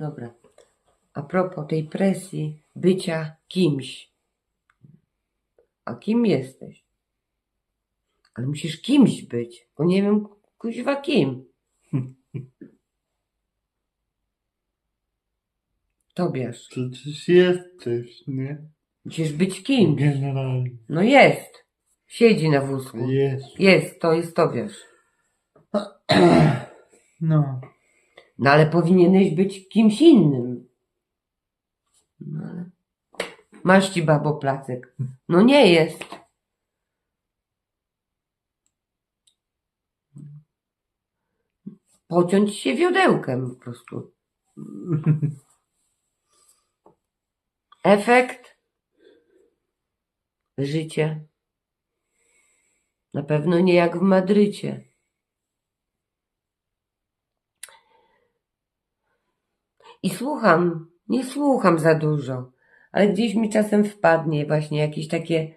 Dobra. A propos tej presji bycia kimś. A kim jesteś? Ale musisz kimś być, bo nie wiem, kuźwa kim. Tobiasz, Przecież jesteś, nie? musisz być kimś. Generalnie. No jest. Siedzi na wózku. Jest. Jest, to jest Tobiasz. No. No ale powinieneś być kimś innym. No ale... Masz ci babo placek. No nie jest. Pociąć się wiodełkiem po prostu. Efekt? Życie. Na pewno nie jak w Madrycie. I słucham, nie słucham za dużo, ale gdzieś mi czasem wpadnie właśnie jakieś takie,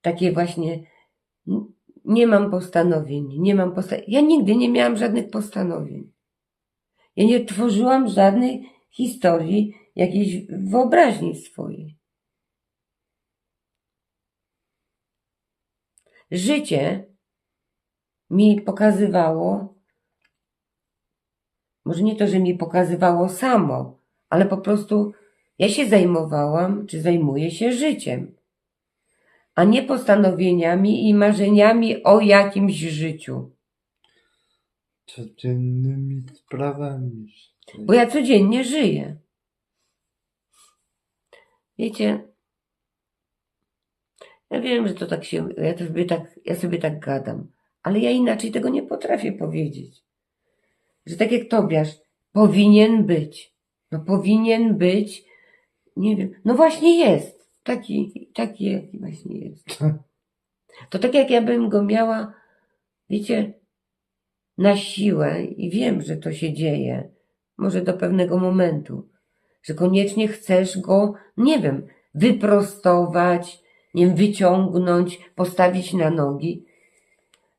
takie właśnie, nie mam postanowień, nie mam posta Ja nigdy nie miałam żadnych postanowień. Ja nie tworzyłam żadnej historii, jakiejś wyobraźni swojej. Życie mi pokazywało, może nie to, że mi pokazywało samo, ale po prostu ja się zajmowałam, czy zajmuję się życiem, a nie postanowieniami i marzeniami o jakimś życiu. Codziennymi sprawami. Bo ja codziennie żyję. Wiecie, ja wiem, że to tak się, ja sobie tak, ja sobie tak gadam, ale ja inaczej tego nie potrafię powiedzieć. Że tak jak Tobiasz, powinien być. No powinien być, nie wiem, no właśnie jest. Taki, taki jaki właśnie jest. To tak jak ja bym go miała, wiecie, na siłę i wiem, że to się dzieje, może do pewnego momentu, że koniecznie chcesz go, nie wiem, wyprostować, nie wiem, wyciągnąć, postawić na nogi,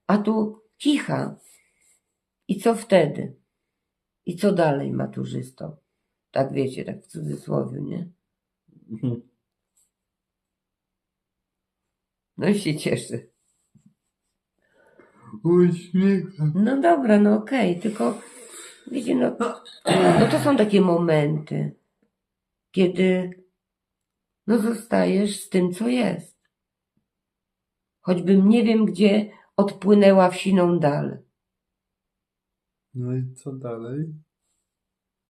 a tu kicha. I co wtedy? I co dalej, maturzysto? Tak wiecie, tak w cudzysłowie, nie? No i się cieszę. Uśmiecham. No dobra, no okej, tylko wiecie, no, no to są takie momenty, kiedy no zostajesz z tym, co jest. Choćbym nie wiem gdzie odpłynęła w siną dal. No i co dalej?